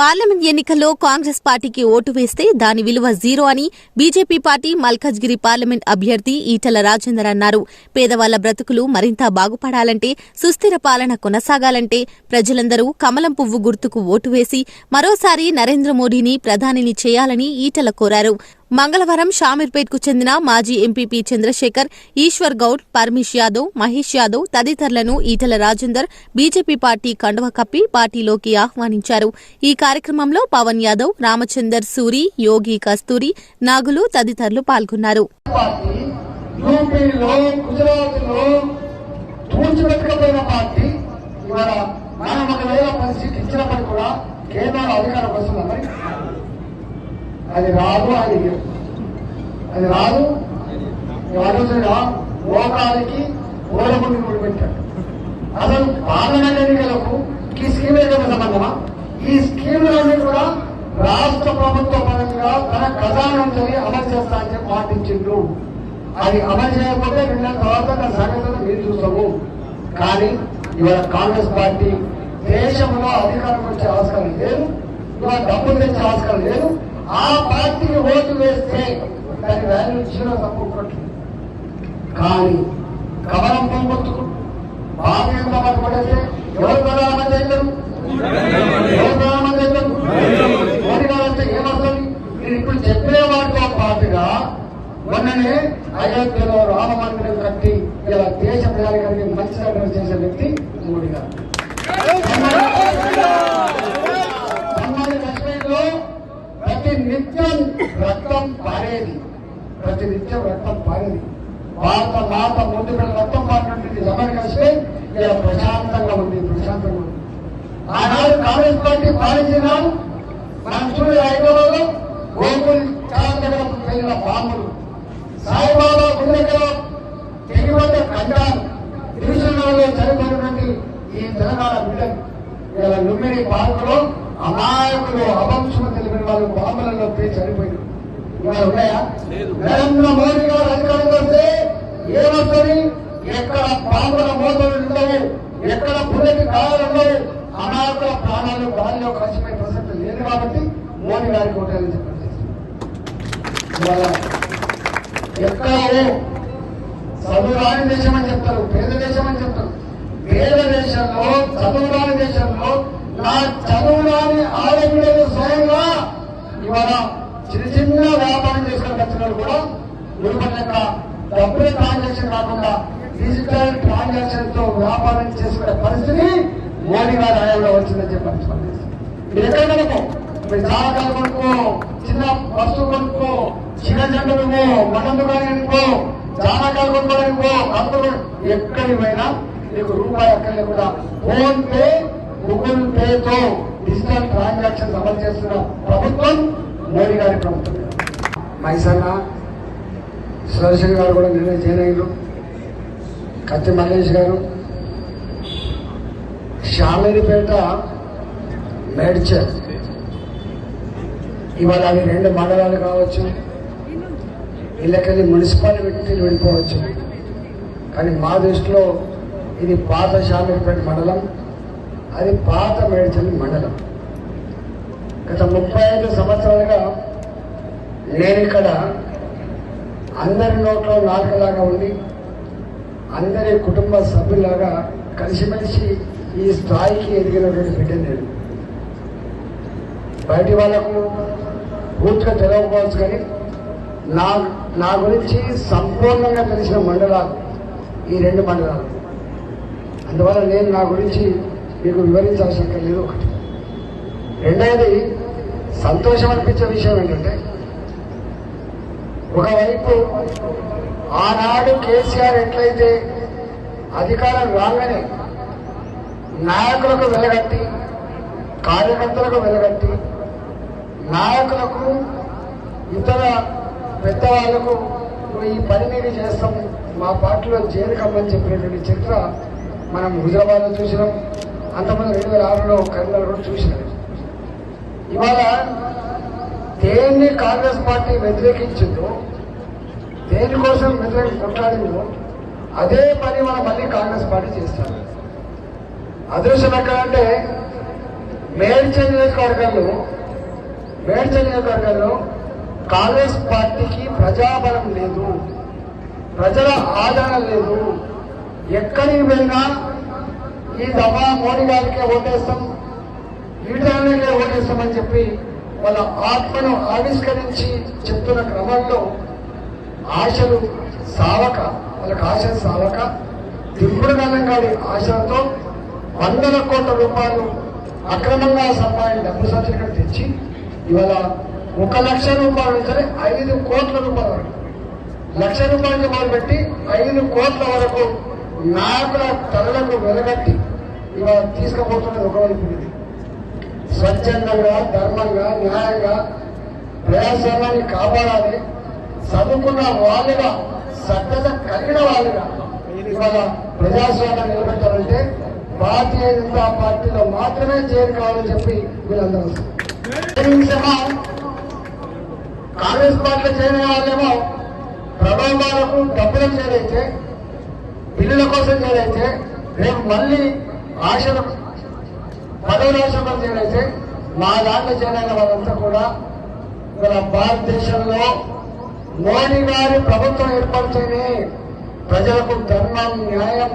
Parliament ఎన్నికల్లో కాంగ్రెస్ పార్టీకి vote వేస్తే దాని విలువ జీరో అని బీజేపీ పార్టీ మల్కజ్గిరి పార్లమెంట్ అభ్యర్థి ఈటల రాజేందర్ అన్నారు. పేదవాళ్ళ బ్రతుకులు మరింత బాగుపడాలంటే సుస్థిర పాలన కొనసాగాలంటే ప్రజలందరూ కమలం పువ్వు గుర్తుకు ఓటు వేసి మరోసారి నరేంద్ర మోడీని ప్రధానిని చేయాలని ఈటల కోరారు. మంగళవారం షామీర్పేట్కు చెందిన మాజీ ఎంపీపీ చంద్రశేఖర్ ఈశ్వర్ గౌడ్ పరమేష్ యాదవ్ మహేష్ యాదవ్ తదితరులను ఈటల రాజేందర్ బీజేపీ పార్టీ కండువ కప్పి పార్టీలోకి ఆహ్వానించారు. ఈ కార్యక్రమంలో పవన్ యాదవ్ రామచందర్ సూరి యోగి కస్తూరి నాగులు తదితరులు పాల్గొన్నారు. కూడా అధికారం వస్తుందా అది రాదు అది అది రాదు ఆలోచన లోకానికి ఓడముండి కూడా పెట్టాడు. అసలు పార్లమెంట్ ఎన్నికలకు ఈ స్కీమ్ ఏదైనా సంబంధమా? ఈ స్కీమ్లన్నీ కూడా రాష్ట్ర ప్రభుత్వ పరంగా తన ఖజానా అమలు చేస్తా అని చెప్పి అది అమలు చేయకపోతే రెండు తర్వాత దాని సంగతులు మీరు చూస్తాము. కానీ ఇవాళ కాంగ్రెస్ పార్టీ దేశంలో అధికారం వచ్చే ఆస్కారం లేదు ఇవాళ డబ్బులు తెచ్చే ఆస్కారం లేదు ఆ పార్టీకి ఓటు వేస్తే దాని వాల్యూ ఇచ్చిన తప్పుకుంటుంది కానీ కమలం పొంగొత్తుకు భారతీయ జనతా పడితే ఎవరు ప్రధానమంత్రి అవుతారు? ఎవరు ప్రధానమంత్రి అవుతారు? మోడీ గారు అంటే ఏమవుతుంది నేను ఇప్పుడు చెప్పే వాటితో పాటుగా మొన్ననే అయోధ్యలో రామ మందిరం కట్టి ఇలా దేశ ప్రజానికి మంచి దగ్గర చేసే వ్యక్తి మోడీ గారు సన్మాన కాశ్మీర్లో ప్రతి నిత్యం రక్తం పారేది ప్రతి నిత్యం రక్తం పారేది. భారత మాత ముందు పిల్లల రక్తం పారినటువంటి ఎవరు కలిస్తే ఇలా ప్రశాంతంగా ఉంది ప్రశాంతంగా ఉంది. ఆనాడు కాంగ్రెస్ పార్టీ పాలించిన మనం చూడే హైదరాబాద్లో గోకుల్ చాలా దగ్గర పెరిగిన బాంబులు. సాయిబాబా గుడి దగ్గర తెగిపడ్డ ఖండాలు డివిజన్లలో చనిపోయినటువంటి ఈ తెలంగాణ బిడ్డలు. ఇలా లుమ్మిడి పార్కులో అమాయకులు అవంశం తెలిపిన వాళ్ళు బాంబులలో పోయి చనిపోయారు ఇవాళ ఉన్నాయా? నరేంద్ర మోడీ గారు అధికారంలో వస్తే ఏమొస్తుంది ఎక్కడ బాంబుల మోతలు ఉండవు ఎక్కడ బుల్లెట్ కాయలు ఉండవు అమాయకుల ప్రాణాలు గాలిలో కలిసిపోయే ప్రసక్తి లేదు కాబట్టి మోడీ గారికి ఓటేయాలని చెప్పండి. ఎక్కడో చదువు రాని దేశం అని చెప్తారు పేద దేశం అని చెప్తారు. పేద దేశంలో చదువు రాని దేశంలో నా చదువు రాని ఆడపిల్లలు స్వయంగా ఇవాళ చిన్న చిన్న వ్యాపారం చేసుకుని వచ్చిన వాళ్ళు కూడా మునుపటి లెక్క డబ్బుల ట్రాన్సాక్షన్ కాకుండా డిజిటల్ ట్రాన్సాక్షన్తో వ్యాపారం చేసుకునే పరిస్థితి మోడీ గారి హయాంలో వచ్చిందని చెప్పి స్పందిస్తారు మీరు ఎక్కడ కొనుక్కో మీరు కొనుక్కో చిన్న వస్తువు కొనుక్కో చిన్న జంటలుకో మటన్ దుకాణానికో జానకాలు కొనుక్కోవడానికో కంపెనీ ఎక్కడి పోయినా మీకు రూపాయి అక్కడ లేకుండా ఫోన్ పే గూగుల్ పే తో డిజిటల్ ట్రాన్సాక్షన్ అమలు చేస్తున్న ప్రభుత్వం మోడీ గారి ప్రభుత్వం. మైసన్న సుదర్శన్ గారు కూడా నిన్న జాయిన్ అయ్యారు కత్తి మల్లేష్ గారు. షామీరిపేట మేడ్చర్ ఇవాళ అవి రెండు మండలాలు కావచ్చు. ఇళ్ళకెళ్ళి మున్సిపాలిటీలు వెళ్ళిపోవచ్చు. కానీ మా దృష్టిలో ఇది పాత షామీర్పేట మండలం. అది పాత మేడ్చల్ మండలం. గత ముప్పై ఐదు సంవత్సరాలుగా నేను ఇక్కడ అందరి నోట్లో నాలుకలాగా ఉండి అందరి కుటుంబ సభ్యులాగా కలిసిమెలిసి ఈ స్థాయికి ఎదిగినటువంటి బిడ్డ నేను. బయటి వాళ్ళకు పూర్తిగా తెలియకపోవచ్చు కానీ నా నా గురించి సంపూర్ణంగా తెలిసిన మండలాలు ఈ రెండు మండలాలు. అందువల్ల నేను నా గురించి మీకు వివరించాల్సిన లేదు ఒకటి. రెండవది సంతోషం అనిపించే విషయం ఏంటంటే ఒకవైపు ఆనాడు కేసీఆర్ ఎట్లయితే అధికారం రాగానే నాయకులకు వెలగట్టి కార్యకర్తలకు వెలగట్టి నాయకులకు ఇతర పెద్దవాళ్ళకు ఈ పని మీరు చేస్తాం మా పార్టీలో చేరకమ్మని చెప్పినటువంటి చరిత్ర మనం హుజరాబాద్లో చూసినాం అంతమంది రెండు వేల ఆరులో కరీంనగర్ చూసినాం. ఇవాళ దేన్ని కాంగ్రెస్ పార్టీ వ్యతిరేకించిందో దేనికోసం వ్యతిరేక కొట్లాడిందో అదే పని మనం మళ్ళీ కాంగ్రెస్ పార్టీ చేస్తారు. అదృష్టం ఎక్కడంటే మేడ్చల్ నియోజకవర్గంలో మేడ్చల్ నియోజకవర్గంలో కాంగ్రెస్ పార్టీకి ప్రజాబలం లేదు ప్రజల ఆదరణ లేదు. ఎక్కడికి వెళ్ళినా ఈ దఫా మోడీ గారికే ఓటేస్తాం ఈటలకే ఓటేస్తామని వాళ్ళ ఆత్మను ఆవిష్కరించి చెప్తున్న క్రమంలో ఆశలు సావక వాళ్ళకి ఆశలు సావక దింపుడు గారి ఆశలతో వందల కోట్ల రూపాయలు అక్రమంగా సంపాదించిన డబ్బు సర్టిఫికెట్ తెచ్చి ఇవాళ ఒక లక్ష రూపాయల నుంచి ఐదు కోట్ల రూపాయల వరకు. లక్ష రూపాయల మొదలుపెట్టి ఐదు కోట్ల వరకు నాకుల తలలకు వెలగట్టి ఇవాళ తీసుకుపోతున్నది ఒకవైపు ఇది స్వచ్ఛందంగా ధర్మంగా న్యాయంగా ప్రజాస్వామ్యాన్ని కాపాడాలి. చదువుకున్న వాళ్ళుగా సభ్యత కలిగిన వాళ్ళుగా ఇవాళ ప్రజాస్వామ్యాన్ని నిలబెట్టాలంటే భారతీయ జనతా పార్టీలో మాత్రమే చేరుకోవాలని చెప్పి వీళ్ళందరూ కాంగ్రెస్ పార్టీలో చేరిన వాళ్ళేమో ప్రభావాలకు డబ్బులకు చేరైతే పిల్లల కోసం చేరైతే రేపు మళ్ళీ పదవి పదవుల ఆశలు మా దాంట్లో చేరైన వాళ్ళంతా కూడా మన భారతదేశంలో మోడీ గారి ప్రభుత్వం ఏర్పడితేనే ప్రజలకు ధర్మం న్యాయం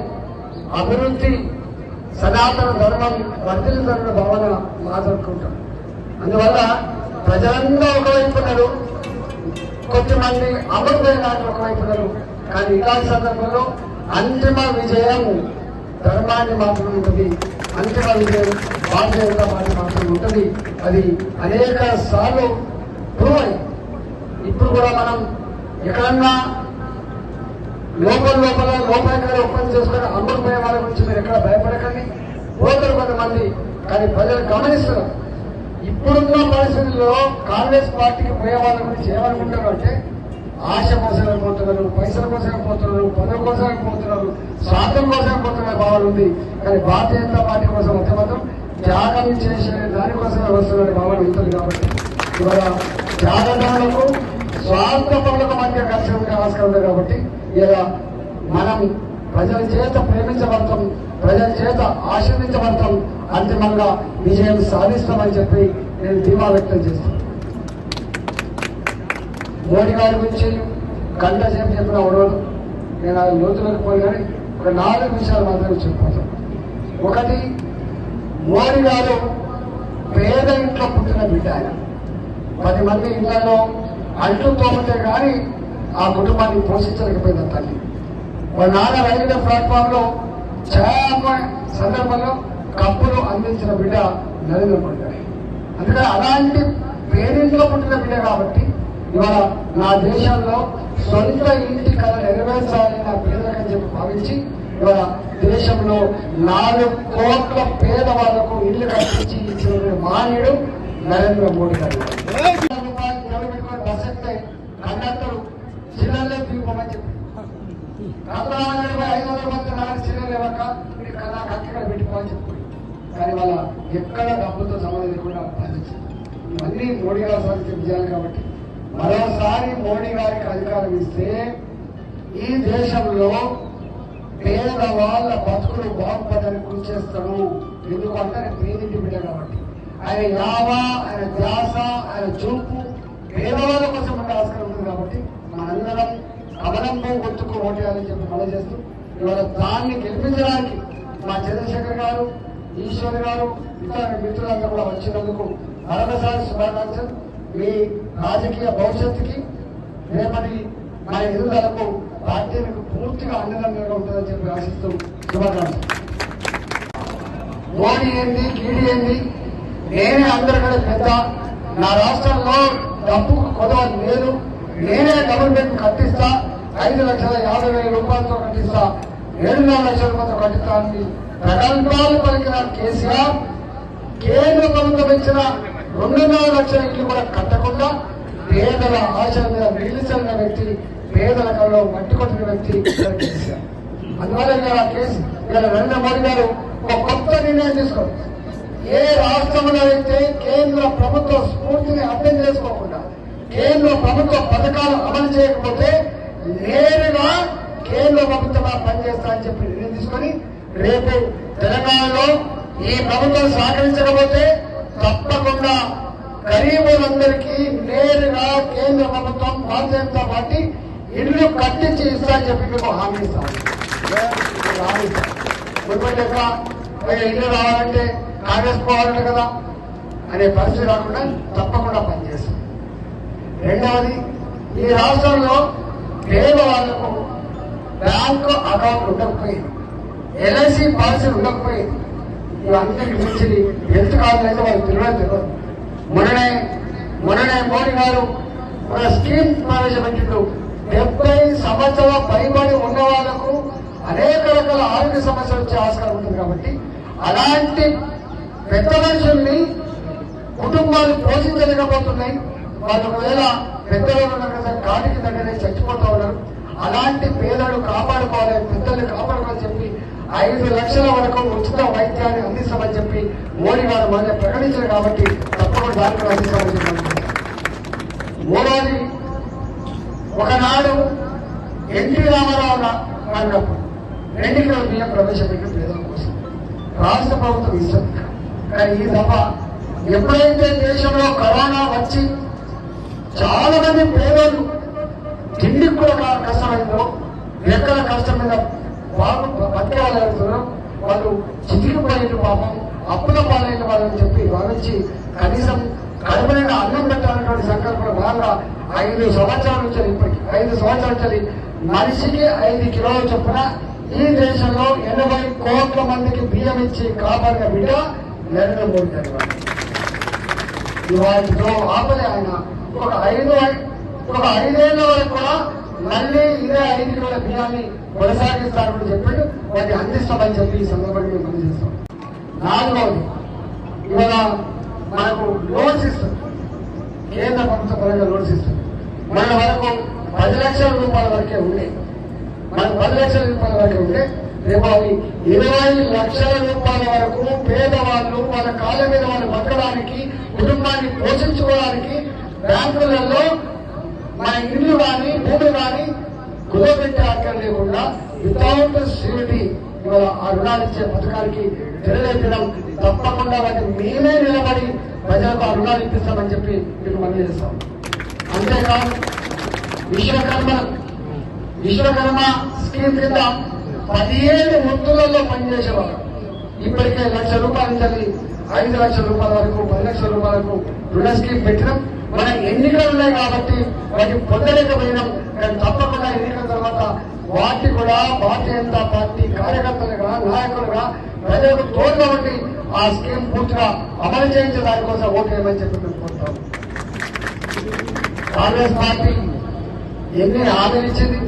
అభివృద్ధి సనాతన ధర్మం వర్ధిల్లుతున్న భావన మాట్లాడుకుంటాం అందువల్ల ప్రజలందరూ ఒకవైపు ఉన్నారు. కొంతమంది అమృతమైన ఒకవైపు ఉన్నారు. కానీ ఇలాంటి సందర్భంలో అంతిమ విజయం ధర్మాన్ని మాత్రం ఉంటుంది. అంతిమ విజయం భారతీయ జనతా పార్టీ మాత్రం ఉంటుంది. అది అనేక సార్లు ప్రూవ్. అయింది ఇప్పుడు కూడా మనం ఎక్కడన్నా లోపల లోపల లోపాయకారి ఒప్పందం చేసుకుని అమృతమయ వాళ్ళ గురించి మీరు ఎక్కడ భయపడకండి. పోతారు కొంతమంది కానీ ప్రజలు గమనిస్తున్నారు. ఇప్పుడున్న పరిస్థితుల్లో కాంగ్రెస్ పార్టీకి పోయే వాళ్ళ గురించి ఏమనుకుంటారు అంటే ఆశ కోసమే పోతున్నారు పైసల కోసమే పోతున్నారు పదవి కోసమే పోతున్నారు స్వార్థం కోసమే పోతున్నారు. భావన ఉంది కానీ భారతీయ జనతా పార్టీ కోసం వస్తే మాత్రం త్యాగం చేసే దానికోసమే వస్తున్న భావన ఉంటుంది కాబట్టి ఇవాళ త్యాగదానులకు స్వార్థ పనులకు మధ్య కలిసి ఉండే ఆస్కారం ఉంది కాబట్టి ఇలా మనం ప్రజల చేత ప్రేమించబడతాం ప్రజల చేత ఆశీర్వించబడతాం అంతిమంగా విజయం సాధిస్తామని చెప్పి నేను ధీమా వ్యక్తం చేస్తాను మోడీ గారి గురించి కంట చెప్పి చెప్పిన ఉండదు నేను ఆ లోతులకు పోయి కానీ ఒక నాలుగు విషయాలు మాత్రమే చెప్పుకోవచ్చు ఒకటి మోడీ గారు పేద ఇంట్లో పుట్టిన బిడ్డ ఆయన. పది మంది ఇళ్ళలో అంటూ తోమితే కానీ ఆ కుటుంబాన్ని పోషించలేకపోయిన తల్లి. వాళ్ళ నాన్న రైల్వే ప్లాట్ఫామ్లో చాలా సందర్భంలో కప్పులు అందించిన బిడ్డ నరేంద్ర మోడీ గారు. అందుకని అలాంటి పేరింట్లో పుట్టిన బిడ్డ కాబట్టి ఇవాళ నా దేశంలో సొంత ఇంటి కళ నెరవేర్చాలి నా ఇవాళ దేశంలో నాలుగు కోట్ల పేదవాళ్ళకు ఇల్లు కట్టించి ఇచ్చిన మాన్యుడు నరేంద్ర మోడీ గారు. బస్ ఎక్కితే కండక్టర్ చిల్లర్లే దిగుకోమని చెప్పి. ఐదు వందల మంది నాకు పెట్టుకోమని చెప్పి. కానీ వాళ్ళ ఎక్కడ డబ్బుతో సంబంధం లేకుండా పాలించింది ఇవన్నీ మోడీ గారు సాధించే విజయాలు కాబట్టి మరోసారి మోడీ గారికి అధికారం ఇస్తే ఈ దేశంలో పేదవాళ్ళ బతుకులు బాగుపడడానికి కృషి చేస్తాను ఎందుకంటే ఆయన పేదింటి బిడ్డ కాబట్టి. ఆయన యావ ఆయన ధ్యాస ఆయన చూపు పేదవాళ్ళ కోసం ఉండే ఆస్కారం ఉంది కాబట్టి మనందరం కమలంపై గుర్తుకు ఓటేయాలని చెప్పి మనం చేస్తూ ఇవాళ దాన్ని గెలిపించడానికి మా చంద్రశేఖర్ గారు ఈశ్వర్ గారు ఇతర మిత్రులంతా కూడా వచ్చినందుకు మరొకసారి శుభాకాంక్షలు. మీ రాజకీయ భవిష్యత్తుకి రేపటి మన ఎదుగుదలకు పార్టీలకు పూర్తిగా అండదండగా ఉంటుందని చెప్పి ఆశిస్తూ శుభాకాంక్షలు. మోడీ ఏంది కీడి ఏంది? నేనే అందరికంటే పెద్ద. నా రాష్ట్రంలో డబ్బు కొదవ లేదు. నేనే గవర్నమెంట్ కట్టిస్తా. ఐదు లక్షల యాభై వేల రూపాయలతో కట్టిస్తా. ఏడున్నర లక్షల రూపాయలతో కట్టిస్తా అని ప్రగల్భాలు పలికిన కేసీఆర్ కేంద్ర ప్రభుత్వం ఇచ్చిన రెండున్నర లక్షల ఇల్లు కూడా కట్టకుండా పేదల ఆశల మీద నిలిచిన వ్యక్తి పేదల కల్లో మట్టి కొట్టిన వ్యక్తి అందువల్ల కేసు ఇవాళ నరేంద్ర మోడీ గారు ఒక కొత్త నిర్ణయం తీసుకోండి ఏ రాష్ట్రంలో అయితే కేంద్ర ప్రభుత్వ స్ఫూర్తిని అర్థం చేసుకోకుండా కేంద్ర ప్రభుత్వ పథకాలు అమలు చేయకపోతే నేరుగా కేంద్ర ప్రభుత్వంగా పనిచేస్తా అని చెప్పి నిర్ణయం తీసుకొని రేపు తెలంగాణలో ఈ ప్రభుత్వం సహకరించకపోతే తప్పకుండా గరీబులందరికీ భారతీయ జనతా పార్టీ ఇల్లు కట్టించి ఇస్తా అని చెప్పి మీకు హామీ ఇస్తాం. హామీ ఇస్తాం. ఇల్లు రావాలంటే కాంగ్రెస్ పోవాలంటే కదా అనే పరిస్థితి రాకుండా తప్పకుండా పనిచేస్తాం. రెండవది ఈ రాష్ట్రంలో పేదవాళ్ళకు బ్యాంకు అకౌంట్ ఉండకపోయింది. ఎల్ఐసి పాలసీ ఉండకపోయింది. ఇవన్నీ గురించి హెల్త్ కార్డు అయితే వాళ్ళు తెలియదు తెలియదు. మొన్ననే మొన్ననే మోడీ గారు మన స్కీమ్ ప్రవేశపెట్టిండు డెబ్బై సంవత్సరాల పైబడి ఉన్న వాళ్ళకు అనేక రకాల ఆరోగ్య సమస్యలు వచ్చే ఆస్కారం ఉంటుంది కాబట్టి అలాంటి పెద్ద మనుషుల్ని కుటుంబాలు పోషించలేకపోతున్నాయి. వాళ్ళు ఒకవేళ పెద్దలు కాటికి దగ్గరే చచ్చిపోతా ఉన్నారు. అలాంటి పేదలు కాపాడుకోవాలి పెద్దలు కాపాడుకోవాలని చెప్పి ఐదు లక్షల వరకు ఉచిత వైద్యాన్ని అందిస్తామని చెప్పి మోడీ గారు మన ప్రకటించారు కాబట్టి తప్పకుండా దానికి అందిస్తామని చెప్పి మూడవది ఒకనాడు ఎన్టీ రామారావు గా- అన్నప్పుడు రెండు కిలో బియ్యం ప్రవేశపెట్టిన పేదల కోసం. రాష్ట్ర ప్రభుత్వం ఇష్టం కానీ ఈ సభ ఎప్పుడైతే దేశంలో కరోనా వచ్చి చాలా మంది పేదలు తిండికి కూడా కష్టమైందో ఎక్కడ కష్టం మీద బాగు బతికే వాళ్ళు అవుతారో వాళ్ళు చితికిపోయిన పాపం అప్పుల పాలైన వాళ్ళని చెప్పి భావించి కనీసం కడుపునైన అన్నం పెట్టాలన్నటువంటి సంకల్పం భాగంగా ఐదు సంవత్సరాల నుంచి ఇప్పటికి. ఐదు సంవత్సరాల నుంచి మనిషికి ఐదు కిలోల చొప్పున ఈ దేశంలో ఎనభై కోట్ల మందికి బియ్యం ఇచ్చి కాపాడిన బిడ్డ నరేంద్ర మోడీ గారి వారు. ఆపలే ఆయన. ఒక ఐదు ఒక ఐదేళ్ళ వరకు కూడా మళ్ళీ ఇదే ఐదు కిలోల బియ్యాన్ని కొనసాగిస్తారని చెప్పాడు. వాటిని అందిస్తామని చెప్పి ఈ సందర్భంగా మేము పనిచేస్తాం నాలుగవది ఇవాళ మనకు లోన్స్ ఇస్తుంది కేంద్ర ప్రభుత్వ పరంగా లోన్స్ ఇస్తుంది మన వరకు పది లక్షల రూపాయల వరకే ఉండే. మనకు పది లక్షల రూపాయల వరకే ఉంటే రేపు అవి ఇరవై లక్షల రూపాయల వరకు పేదవాళ్ళు వాళ్ళ కాళ్ళ మీద వాళ్ళు బతకడానికి కుటుంబాన్ని పోషించుకోవడానికి బ్యాంకులలో మన ఇల్లు కానీ భూమి కానీ కుదోబెట్టే అక్కర లేకుండా వితౌట్ ష్యూరిటీ ఇవాళ ఆ రుణాలు ఇచ్చే పథకానికి తెరలేపడం తప్పకుండా వాటిని మేమే నిలబడి ప్రజలకు ఆ రుణాలు ఇప్పిస్తామని చెప్పి మీకు మనం చేస్తాం. అంతేకాదు విశ్వకర్మ విశ్వకర్మ స్కీమ్ కింద పదిహేను వృత్తులలో పనిచేసేవారు. ఇప్పటికే లక్ష రూపాయల నుంచి ఐదు లక్షల రూపాయల వరకు పది లక్షల రూపాయలకు రుణ స్కీమ్ పెట్టడం మన ఎన్నికలు ఉన్నాయి కాబట్టి వాటి పొందలేకపోయినాం. కానీ తప్పకుండా ఎన్నికల తర్వాత వాటి కూడా భారతీయ జనతా పార్టీ కార్యకర్తలుగా నాయకులుగా ప్రజలకు తోడుగా ఉండి ఆ స్కీమ్ పూర్తిగా అమలు చేయించే దానికోసం ఓటేయమని చెప్పి మేము కోరుతాం కాంగ్రెస్ పార్టీ ఎన్ని హామీలు ఇచ్చింది?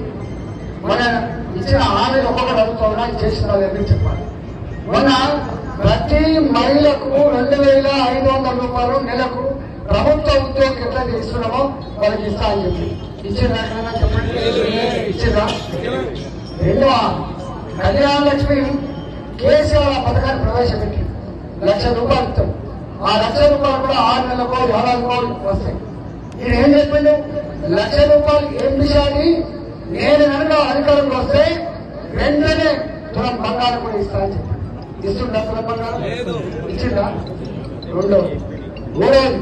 మన ఇచ్చిన హామీలు ఒక్కొక్కటి అడుగుతున్నా చేసిన వాళ్ళని చెప్పాలి. మన ప్రతి మహిళకు రెండు వేల ఐదు వందల రూపాయలు నెలకు ప్రభుత్వ ఉద్యోగం ఎట్లా చేస్తున్నామో వాళ్ళకి ఇస్తా అని చెప్పి. ఇచ్చిందా? చెప్పండి? ఇచ్చిందా? రెండవ కళ్యాణ లక్ష్మి కేసీఆర్ ఆ పథకాన్ని ప్రవేశపెట్టి లక్ష రూపాయలు ఇస్తాం ఆ లక్ష రూపాయలు కూడా ఆరు నెలలకో ఏడాదికో వస్తాయి. ఈయన ఏం చెప్పిండు? లక్ష రూపాయలు ఏం విషయాన్ని నేను కనుక అధికారంలో వస్తే వెంటనే తులం బంగారం కూడా ఇస్తా అని చెప్పాడు. ఇస్తుండ తులం బంగారం? ఇచ్చిందా? రెండో మూడోది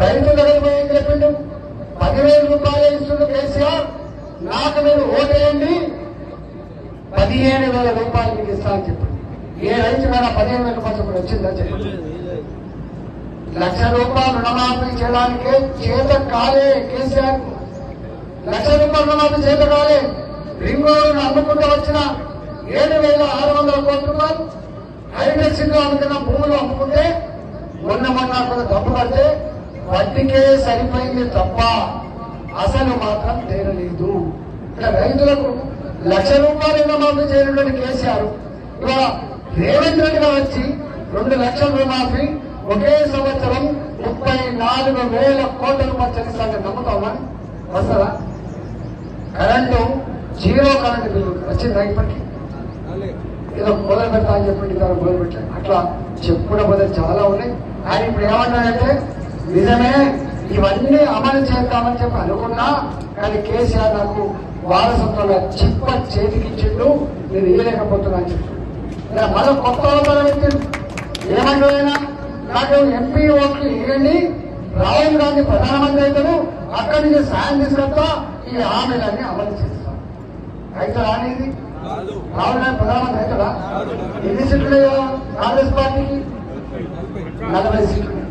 రైతు దగ్గర పోయి ఏం చెప్పిండు? పదివేల రూపాయలు ఇస్తుండు కేసీఆర్. నాకు మీరు ఓటేయండి. పదిహేను వేల రూపాయలు మీకు ఇస్తా అని చెప్పాడు. ఏ రైతు మీద పదిహేను వేల రూపాయలు చొప్పున వచ్చిందా చెప్పండి. లక్ష రూపాయలు రుణమాఫీ చేయడానికే చేత కాలే కేసీఆర్. లక్ష రూపాయలు రుణమాఫీ చేత కాలే రింగ్ రోడ్డును అమ్ముకుంటూ వచ్చిన ఏడు వేల ఆరు వందల కోట్ల రూపాయలు హైడ్రెక్ సిటీ అమ్ముకున్న భూములు అమ్ముకుంటే మొన్న మొన్న కూడా డబ్బు కడితే వడ్డీకే సరిపోయింది తప్ప అసలు మాత్రం తీరలేదు. ఇక్కడ రైతులకు లక్ష రూపాయలు రుణమాఫీ చేయనటువంటి కేసీఆర్ ఇవాళ రేవంత్ రెడ్డి వచ్చి రెండు లక్షల రుణమాఫీ ఒకే సంవత్సరం ముప్పై నాలుగు వేల కోట్ల రూపాయలు చెల్లిస్తానని నమ్ముతామా వస్తారా? కరెంటు జీరో కరెంటు బిల్లు వచ్చిందా ఇప్పటికీ? ఏదో మొదలు పెడతా అని చెప్పండి దాన్ని మొదలు పెట్టాను అట్లా చెప్పుకున్న బదులు చాలా ఉన్నాయి. ఆయన ఇప్పుడు ఏమన్నాడంటే నిజమే ఇవన్నీ అమలు చేద్దామని చెప్పి అనుకున్నా కానీ కేసీఆర్ నాకు వారసత్వంగా చిప్ప చేతికిచ్చిండు నేను ఇవ్వలేకపోతున్నా అని చెప్పి. మరో కొత్త అవతారం ఎత్తిండు. ఏమన్నాడైనా నాకు ఎంపీ ఓట్లు ఇవ్వండి రాహుల్ గాంధీ ప్రధానమంత్రి అవుతాడు అక్కడి నుంచి సాయం తీసుకొస్తా ఈ హామీలన్నీ అమలు చేస్తాం. అయితే అనేది రాహుల్ గాంధీ ప్రధానమంత్రి అవుతాడా? ఎన్ని సీట్లు కాంగ్రెస్ పార్టీకి? నలభై సీట్లు.